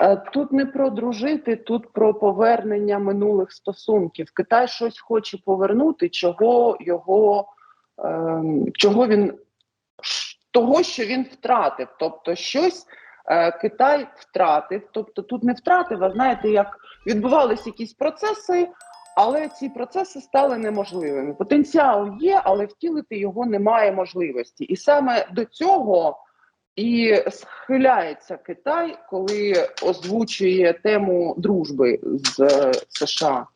Е, Тут не про дружити, тут про повернення минулих стосунків. Китай щось хоче повернути, чого його ем, чого він того, що він втратив. Тобто, щось е, Китай втратив. Тобто, тут не втратив, а знаєте, як відбувалися якісь процеси, але ці процеси стали неможливими. Потенціал є, але втілити його немає можливості. І саме до цього. І схиляється Китай, коли озвучує тему дружби з е, США.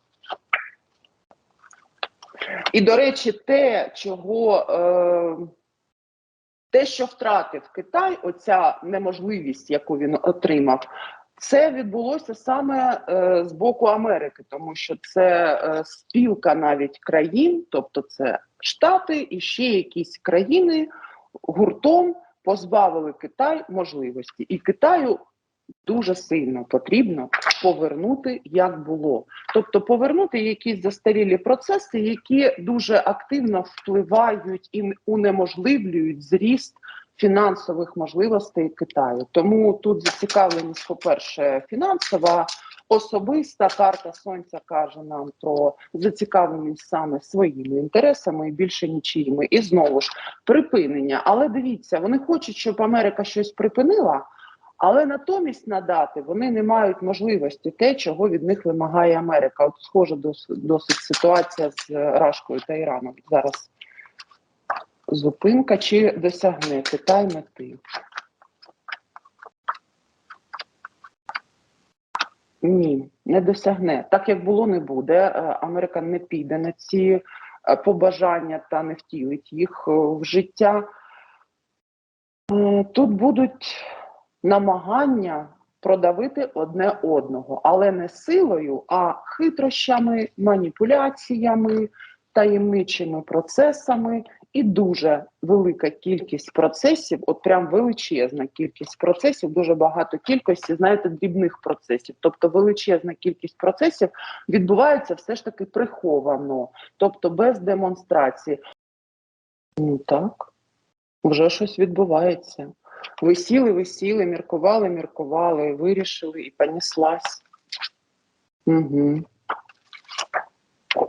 І, до речі, те, чого е, те, що втратив Китай, оця неможливість, яку він отримав, це відбулося саме е, з боку Америки, тому що це е, спілка навіть країн, тобто це Штати і ще якісь країни гуртом позбавили Китай можливості, і Китаю дуже сильно потрібно повернути як було, тобто повернути якісь застарілі процеси, які дуже активно впливають і унеможливлюють зріст фінансових можливостей Китаю. Тому тут зацікавленість, по-перше, фінансова. Особиста карта сонця каже нам про зацікавленість саме своїми інтересами і більше нічиїми. І знову ж припинення. Але дивіться, вони хочуть, щоб Америка щось припинила, але натомість надати вони не мають можливості те, чого від них вимагає Америка. От схожа досить, ситуація з Рашкою та Іраном. Зараз зупинка чи досягне Китай мети. Ні, не досягне. Так як було, не буде. Е, Америка не піде на ці е, побажання та не втілить їх е, в життя. Тут будуть намагання продавити одне одного, але не силою, а хитрощами, маніпуляціями, таємничими процесами. І дуже велика кількість процесів, от прям величезна кількість процесів, дуже багато кількості, знаєте, дрібних процесів. Тобто величезна кількість процесів відбувається все ж таки приховано, тобто без демонстрації. Ну так, вже щось відбувається. Ви сіли, ви сіли, міркували, міркували, вирішили і понеслась. Угу.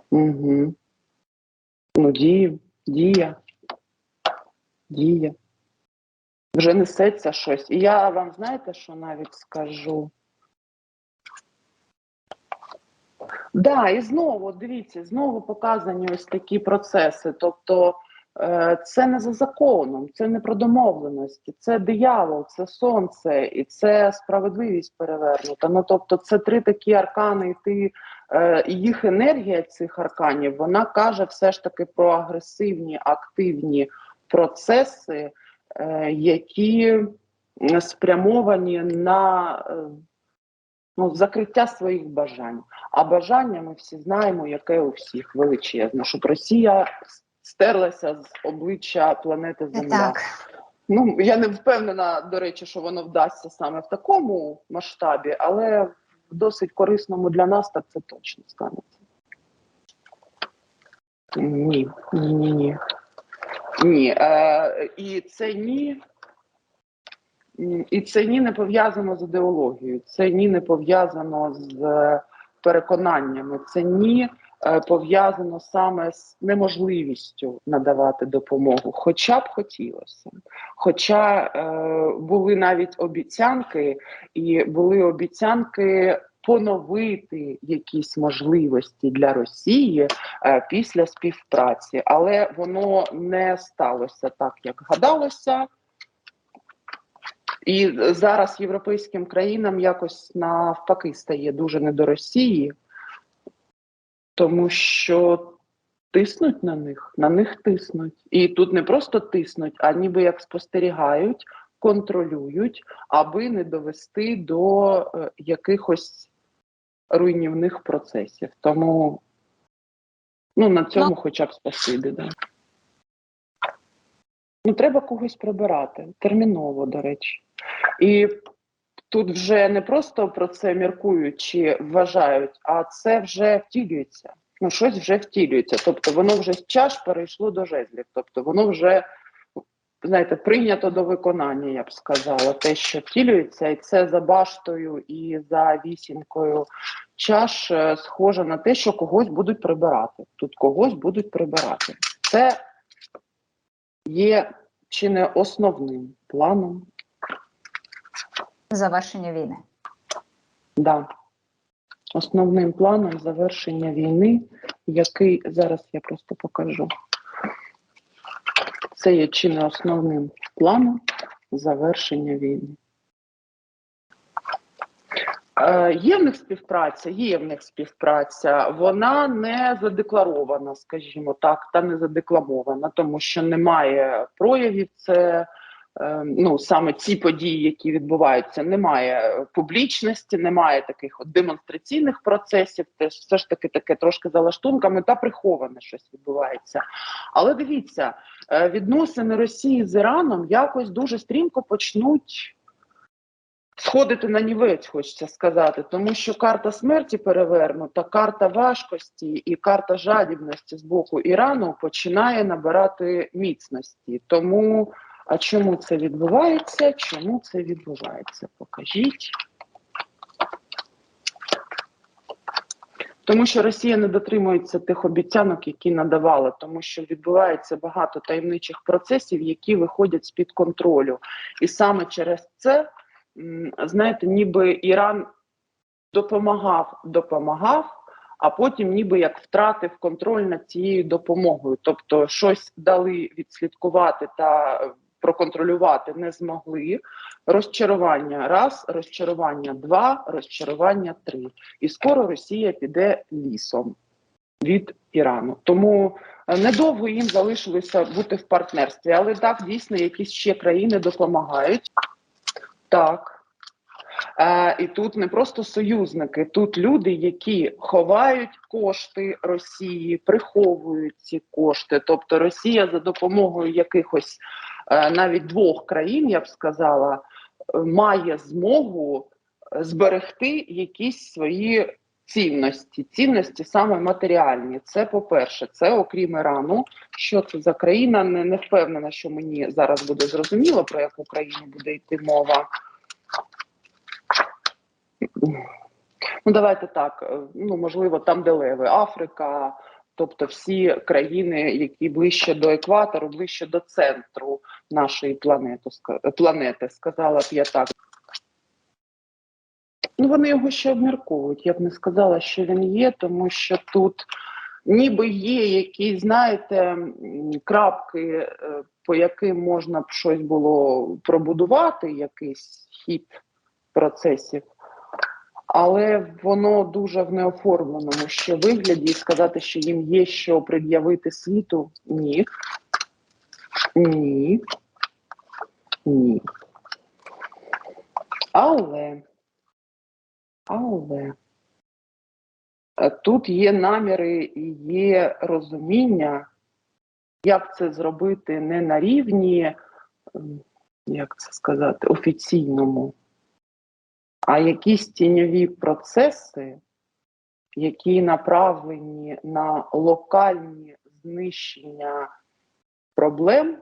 Угу. Ну, дію, дія. Дія. Вже несеться щось. І я вам знаєте, що навіть скажу? Да, і знову дивіться, знову показані ось такі процеси. Тобто е, це не за законом, це не про домовленості, це диявол, це сонце і це справедливість перевернута. Ну тобто, це три такі аркани, і ти і їх енергія цих арканів вона каже все ж таки про агресивні, активні процеси, е, які спрямовані на е, ну, закриття своїх бажань. А бажання ми всі знаємо, яке у всіх величезне, щоб Росія стерлася з обличчя планети Земля. Так. Ну я не впевнена, до речі, що воно вдасться саме в такому масштабі, але досить корисному для нас так це точно станеться. Ні, ні, ні, ні. Ні. Е, і це ні. І це ні не пов'язано з ідеологією, це ні не пов'язано з е, переконаннями, це ні пов'язано саме з неможливістю надавати допомогу, хоча б хотілося. Хоча е, були навіть обіцянки, і були обіцянки поновити якісь можливості для Росії е, після співпраці, але воно не сталося так, як гадалося. І зараз європейським країнам якось навпаки стає дуже не до Росії, тому що тиснуть на них, на них тиснуть. І тут не просто тиснуть, а ніби як спостерігають, контролюють, аби не довести до е, якихось руйнівних процесів. Тому ну, на цьому хоча б спасибі. Да. Ну, треба когось прибирати терміново, до речі. І тут вже не просто про це міркують чи вважають, а це вже втілюється. Ну, щось вже втілюється. Тобто воно вже з чаш перейшло до жезлів. Тобто воно вже знаєте, прийнято до виконання, я б сказала, те, що втілюється, і це за баштою і за вісімкою чаш е, схоже на те, що когось будуть прибирати. Тут когось будуть прибирати. Це є чи не основним планом. Завершення війни. Да. Основним планом завершення війни, який зараз я просто покажу. Це є чи не основним планом завершення війни. Е, є в них співпраця, є в них співпраця. Вона не задекларована, скажімо так, та не задекламована, тому що немає проявів. Це ну саме ці події, які відбуваються, немає публічності, немає таких от демонстраційних процесів. Це все ж таки таке трошки за лаштунками та приховане щось відбувається. Але дивіться, е, відносини Росії з Іраном якось дуже стрімко почнуть. Сходити на нівець, хочеться сказати, тому що карта смерті перевернута, карта важкості і карта жадібності з боку Ірану починає набирати міцності. Тому а чому це відбувається? Чому це відбувається? Покажіть. Тому що Росія не дотримується тих обіцянок, які надавала, тому що відбувається багато таємничих процесів, які виходять з під контролю, і саме через це знаєте, ніби Іран допомагав, допомагав, а потім ніби як втратив контроль над цією допомогою. Тобто, щось дали відслідкувати та проконтролювати не змогли. Розчарування раз, розчарування два, розчарування три. І скоро Росія піде лісом від Ірану. Тому е, недовго їм залишилося бути в партнерстві, але так дійсно якісь ще країни допомагають. Так. Е, і тут не просто союзники, тут люди, які ховають кошти Росії, приховують ці кошти. Тобто Росія за допомогою якихось навіть двох країн, я б сказала, е, має змогу е, зберегти якісь свої цінності, цінності саме матеріальні. Це по-перше, це окрім Ірану. Що це за країна? Не, не впевнена, що мені зараз буде зрозуміло, про яку країну буде йти мова. Ну, давайте так. е, Ну, можливо, там, де леви, Африка, тобто всі країни, які ближче до екватору, ближче до центру нашої планети, планети сказала б я так. Ну, вони його ще обмірковують. Я б не сказала, що він є, тому що тут ніби є якісь, знаєте, крапки, е, по яким можна б щось було пробудувати, якийсь хід процесів. Але воно дуже в неоформленому ще вигляді, і сказати, що їм є що пред'явити світу, ні. Ні. Ні. Але, але е, тут є наміри і є розуміння, як це зробити не на рівні, як це сказати, офіційному, а якісь тіньові процеси, які направлені на локальні знищення проблем,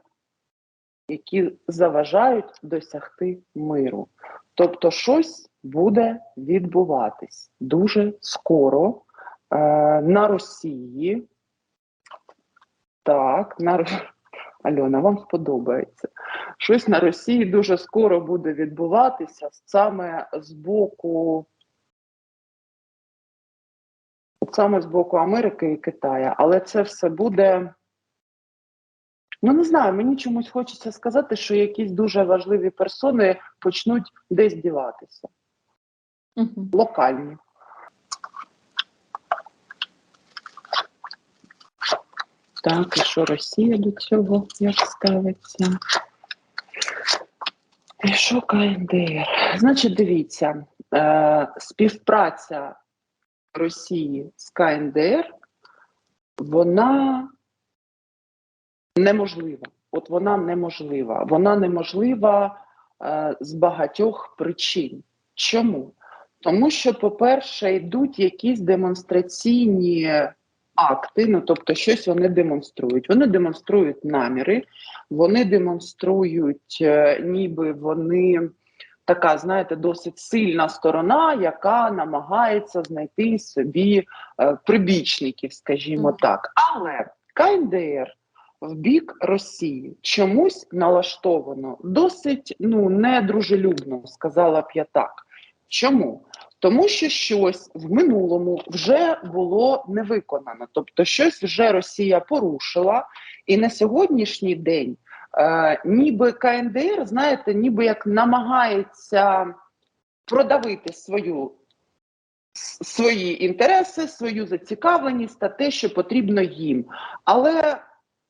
які заважають досягти миру. Тобто, щось буде відбуватись дуже скоро е, на Росії. Так, на Альона, вам сподобається. Щось на Росії дуже скоро буде відбуватися саме з боку саме з боку Америки і Китаю. Але це все буде. Ну, не знаю, мені чомусь хочеться сказати, що якісь дуже важливі персони почнуть десь діватися. Угу. Локальні. Так, і що Росія до цього як ставиться? Що КНДР? Значить, дивіться, е, співпраця Росії з КНДР, вона неможлива. От вона неможлива. Вона неможлива е, з багатьох причин. Чому? Тому що, по-перше, йдуть якісь демонстраційні акти, ну тобто щось вони демонструють. Вони демонструють наміри, вони демонструють, е, ніби вони така, знаєте, досить сильна сторона, яка намагається знайти собі е, прибічників, скажімо так. Але КНДР в бік Росії чомусь налаштовано досить ну недружелюбно, сказала б я так. Чому? Тому що щось в минулому вже було не виконано, тобто щось вже Росія порушила, і на сьогоднішній день е, ніби КНДР, знаєте, ніби як намагається продавити свою свої інтереси, свою зацікавленість та те, що потрібно їм. Але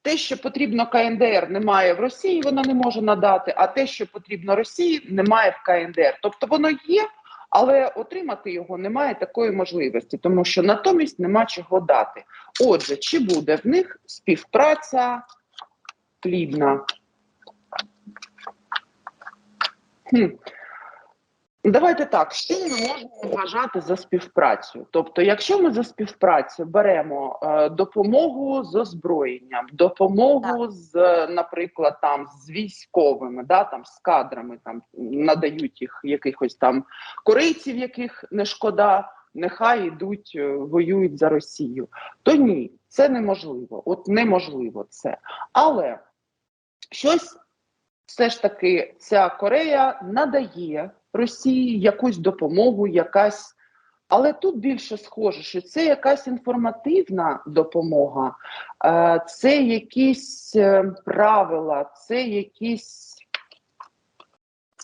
те, що потрібно КНДР, немає в Росії, вона не може надати, а те, що потрібно Росії, немає в КНДР. Тобто воно є, але отримати його немає такої можливості, тому що натомість нема чого дати. Отже, чи буде в них співпраця плідна? Хм. Давайте так, що ми можемо вважати за співпрацю? Тобто, якщо ми за співпрацю беремо е, допомогу з озброєнням, допомогу з, е, наприклад, там з військовими, да, там з кадрами, там надають їх якихось там корейців, яких не шкода, нехай йдуть, е, воюють за Росію. То ні, це неможливо. От неможливо це. Але щось все ж таки ця Корея надає Росії якусь допомогу, якась. Але тут більше схоже, що це якась інформативна допомога, е, це якісь е, правила, це якісь.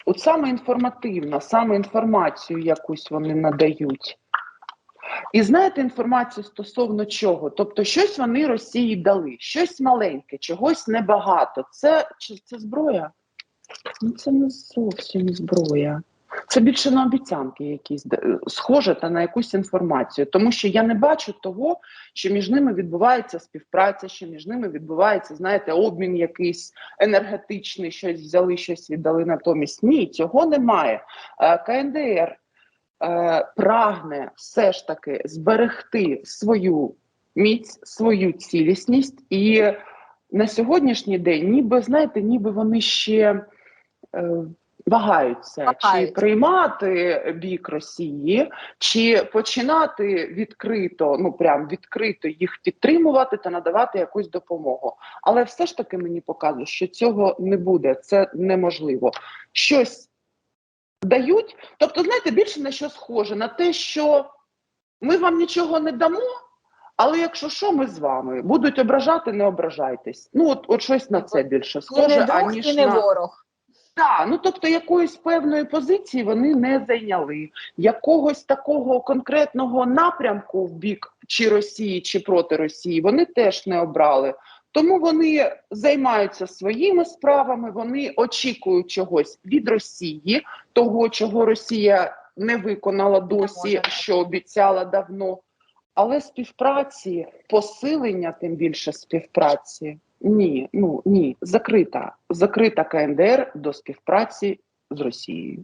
От саме інформативна, саме інформацію якусь вони надають. І знаєте інформацію стосовно чого? Тобто, щось вони Росії дали, щось маленьке, чогось небагато. Це це зброя? Ну, це не зовсім зброя. Це більше на обіцянки якісь де- схоже та на якусь інформацію, тому що я не бачу того, що між ними відбувається співпраця, що між ними відбувається, знаєте, обмін якийсь енергетичний, щось взяли, щось віддали натомість. Ні, цього немає. Е, КНДР е, прагне все ж таки зберегти свою міць, свою цілісність, і на сьогоднішній день, ніби знаєте, ніби вони ще е, вагаються, чи приймати бік Росії, чи починати відкрито, ну прям відкрито їх підтримувати та надавати якусь допомогу. Але все ж таки мені показує, що цього не буде, це неможливо. Щось дають, тобто, знаєте, більше на що схоже, на те, що ми вам нічого не дамо. Але якщо що, ми з вами будуть ображати, не ображайтесь. Ну от, от щось на це більше схоже, не друг, аніж і не на ворог. Так, ну тобто якоїсь певної позиції вони не зайняли, якогось такого конкретного напрямку в бік чи Росії, чи проти Росії вони теж не обрали. Тому вони займаються своїми справами, вони очікують чогось від Росії, того, чого Росія не виконала досі, що обіцяла давно. Але співпраці, посилення, тим більше співпраці, ні, ну ні, закрита, закрита КНДР до співпраці з Росією.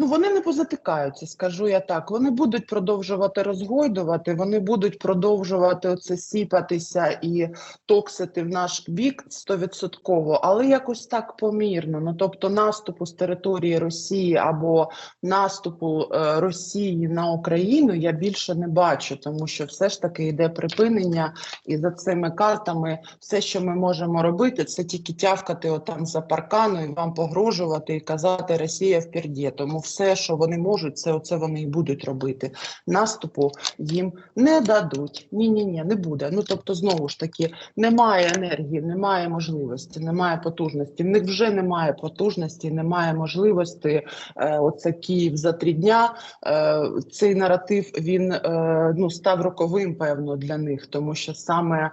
Ну, вони не позатикаються, скажу я так. Вони будуть продовжувати розгойдувати, вони будуть продовжувати оце сіпатися і токсити в наш бік стовідсотково, але якось так помірно. Ну, тобто наступу з території Росії або наступу е, Росії на Україну я більше не бачу, тому що все ж таки йде припинення, і за цими картами все, що ми можемо робити, це тільки тявкати отам за паркану і вам погрожувати і казати Росія вперді. Тому все, що вони можуть, це оце вони і будуть робити. Наступу їм не дадуть. Ні, ні, ні, не буде. Ну тобто, знову ж таки, немає енергії, немає можливості, немає потужності. В них вже немає потужності, немає можливості. Е, оце Київ за три дня. Е, цей наратив він е, ну став роковим, певно, для них, тому що саме.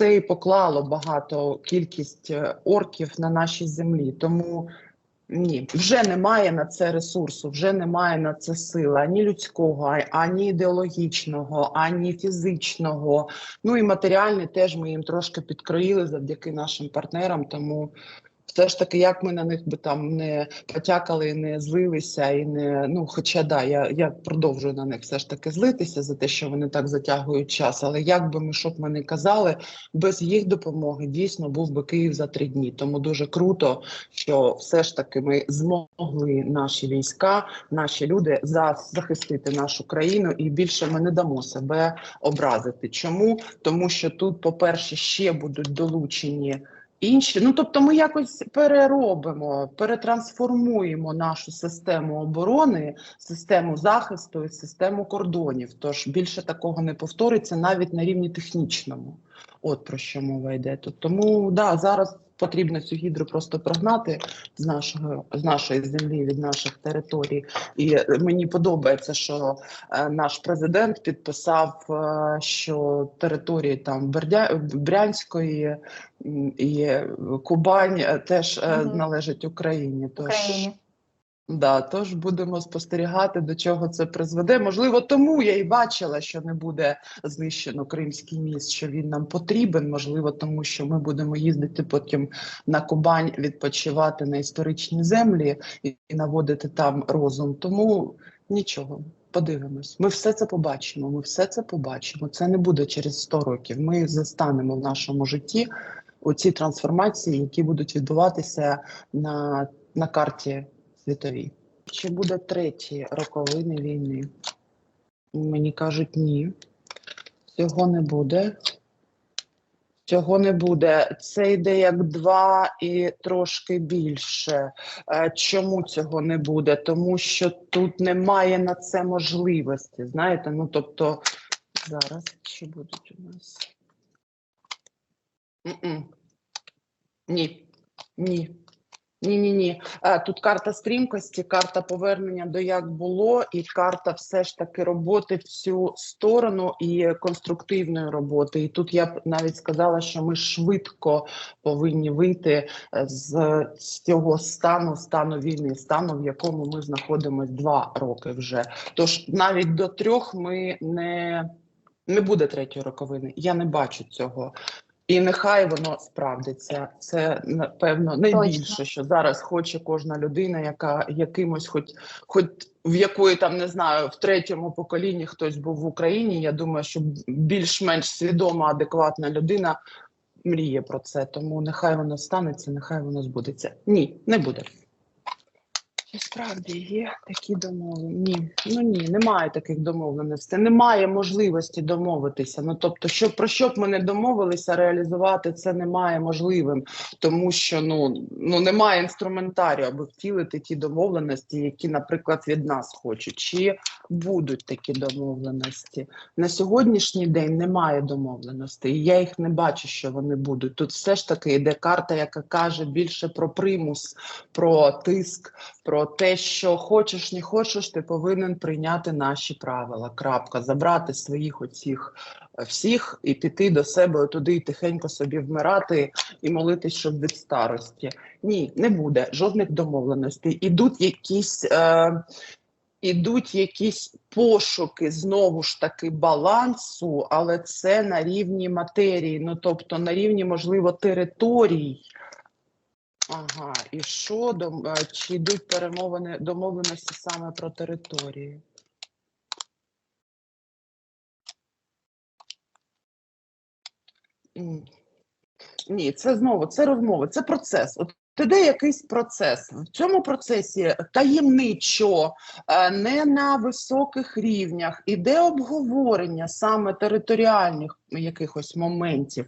Це і поклало багато кількість е, орків на нашій землі. Тому ні, вже немає на це ресурсу, вже немає на це сили ані людського, ані ідеологічного, ані фізичного. Ну і матеріальний теж ми їм трошки підкроїли завдяки нашим партнерам. Тому все ж таки, як ми на них би там не потякали, не злилися, і не ну, хоча да, я, я продовжую на них все ж таки злитися за те, що вони так затягують час. Але як би ми щоб ми не казали, без їх допомоги дійсно був би Київ за три дні. Тому дуже круто, що все ж таки ми змогли наші війська, наші люди за захистити нашу країну, і більше ми не дамо себе образити. Чому? Тому що тут, по-перше, ще будуть долучені інші. Ну тобто, ми якось переробимо, перетрансформуємо нашу систему оборони, систему захисту і систему кордонів. Тож більше такого не повториться навіть на рівні технічному. От про що мова йде. Тут тому да зараз. Потрібно цю гідру просто прогнати з нашого з нашої землі від наших територій, і мені подобається, що е, наш президент підписав, е, що території там Бердя... Брянської і Кубань е, теж угу. Належать Україні. Тож Україні. Да, тож будемо спостерігати, до чого це призведе. Можливо, тому я і бачила, що не буде знищено Кримський міст, що він нам потрібен. Можливо, тому що ми будемо їздити потім на Кубань, відпочивати на історичні землі і, наводити там розум. Тому нічого. Подивимось, ми все це побачимо. Ми все це побачимо. Це не буде через 100 років. Ми застанемо в нашому житті оці трансформації, які будуть відбуватися на, на карті світовій. Чи буде треті роковини війни? Мені кажуть, ні. Цього не буде. Цього не буде. Це йде як два і трошки більше. Е, Чому цього не буде? Тому що тут немає на це можливості. Знаєте, ну тобто зараз що будуть у нас? Ні. Ні. Ні, ні, ні. Тут карта стрімкості, карта повернення до як було, і карта все ж таки роботи в цю сторону і конструктивної роботи. І тут я б навіть сказала, що ми швидко повинні вийти е, з цього стану, стану війни, стану, в якому ми знаходимося два роки вже. Тож навіть до трьох ми не, не буде третьої роковини. Я не бачу цього. І нехай воно справдиться. Це напевно найбільше, що зараз хоче кожна людина, яка якимось, хоч хоч в якої там не знаю, в третьому поколінні хтось був в Україні. Я думаю, що більш-менш свідома, адекватна людина мріє про це. Тому нехай воно станеться, нехай воно збудеться. Ні, не буде. Чи справді є такі домовлення? Ні, ну ні, немає таких домовленостей, немає можливості домовитися. Ну тобто, що про що б ми не домовилися, реалізувати це немає можливим, тому що ну ну немає інструментарію, аби втілити ті домовленості, які, наприклад, від нас хочуть. Чи будуть такі домовленості на сьогоднішній день? Немає домовленостей. і Я їх не бачу, що вони будуть. Тут все ж таки йде карта, яка каже більше про примус, про тиск. про те, що хочеш, не хочеш, ти повинен прийняти наші правила. Крапка, забрати своїх оцих е, всіх і піти до себе туди і тихенько собі вмирати і молитись, щоб від старості. Ні, не буде жодних домовленостей. Ідуть якісь. Е, Ідуть якісь пошуки знову ж таки балансу, але це на рівні матерії, ну тобто на рівні, можливо, територій. Ага, і що е, чи йдуть перемовини домовленості саме про території? Ні, це знову це розмови, це процес. От іде якийсь процес. В цьому процесі таємничо, е, не на високих рівнях, іде обговорення саме територіальних якихось моментів,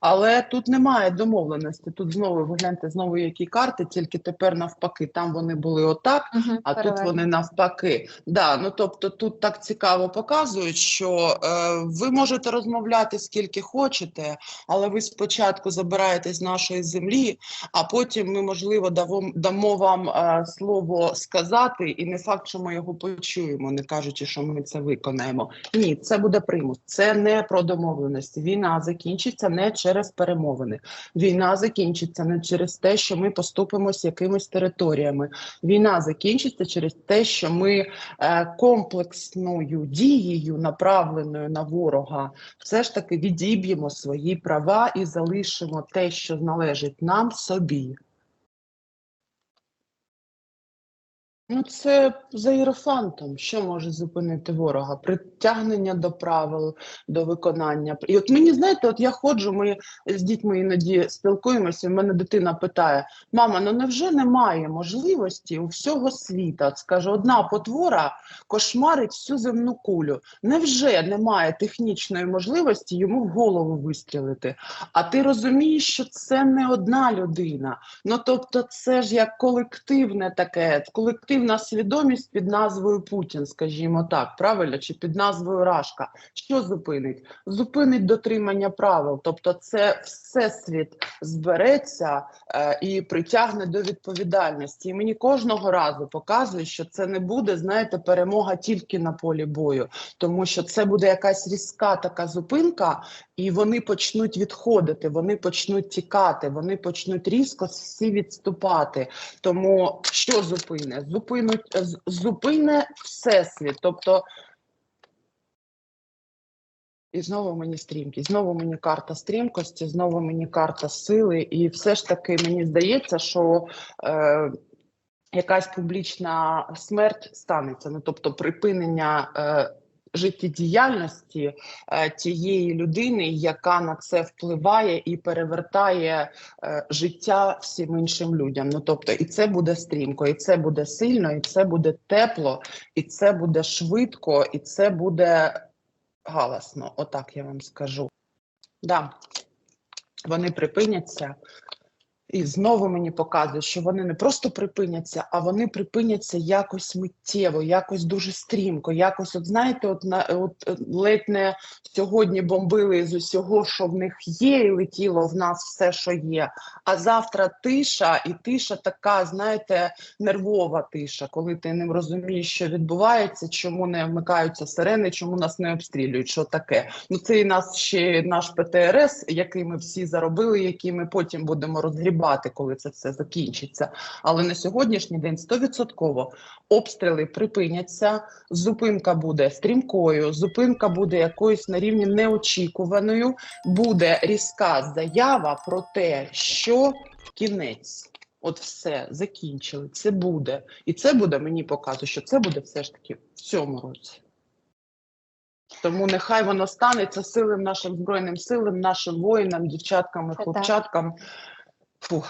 але тут немає домовленості. Тут знову ви гляньте, знову які карти, тільки тепер навпаки. Там вони були отак, Мгм, а тут вони навпаки. Да, ну тобто тут так цікаво показують, що е, ви можете розмовляти скільки хочете, але ви спочатку забираєте з нашої землі, а потім ми, можливо, дамо вам е, слово сказати, і не факт, що ми його почуємо, не кажучи, що ми це виконаємо. Ні, це буде примус. Це не про домовленості. Війна закінчиться не через перемовини. Війна закінчиться не через те, що ми поступимось якимись територіями. Війна закінчиться через те, що ми е, комплексною дією, направленою на ворога, все ж таки відіб'ємо свої права і залишимо те, що належить нам собі. Ну, це за іерофантом. Що може зупинити ворога? Притягнення до правил, до виконання. І от мені, знаєте, от я ходжу, ми з дітьми іноді спілкуємося, і в мене дитина питає: мама, ну невже немає можливості у всього світа? Скаже, одна потвора кошмарить всю земну кулю. Невже немає технічної можливості йому в голову вистрілити? А ти розумієш, що це не одна людина. Ну тобто, це ж як колективне таке, колективна свідомість під назвою Путін, скажімо так, правильно, чи під назвою Рашка. Що зупинить? Зупинить дотримання правил. Тобто, це всесвіт збереться е, і притягне до відповідальності. І мені кожного разу показує, що це не буде, знаєте, перемога тільки на полі бою, тому що це буде якась різка така зупинка, і вони почнуть відходити, вони почнуть тікати, вони почнуть різко всі відступати. Тому що зупине? Зупинуть з- зупине всесвіт. Тобто. І знову мені стрімкість, знову мені карта стрімкості, знову мені карта сили. І все ж таки мені здається, що е, якась публічна смерть станеться. Ну тобто припинення е, життєдіяльності е, тієї людини, яка на це впливає і перевертає е, життя всім іншим людям. Ну тобто, і це буде стрімко, і це буде сильно, і це буде тепло, і це буде швидко, і це буде галасно. Отак я вам скажу. Да. Вони припиняться. І знову мені показує, що вони не просто припиняться, а вони припиняться якось миттєво, якось дуже стрімко. Якось, от знаєте, от на от е, ледь не сьогодні бомбили з усього, що в них є, і летіло в нас все, що є. А завтра тиша, і тиша така, знаєте, нервова тиша, коли ти не розумієш, що відбувається, чому не вмикаються сирени, чому нас не обстрілюють. Що таке? Ну це і нас ще наш ПТРС, який ми всі заробили, який ми потім будемо розгрібати, коли це все закінчиться. Але на сьогоднішній день 100% обстріли припиняться. Зупинка буде стрімкою, зупинка буде якоюсь на рівні неочікуваною. Буде різка заява про те, що кінець. От все закінчили. Це буде, і це буде мені показує, що це буде все ж таки в цьому році. Тому нехай воно станеться силам нашим збройним силам, нашим воїнам, дівчаткам і хлопчаткам. 不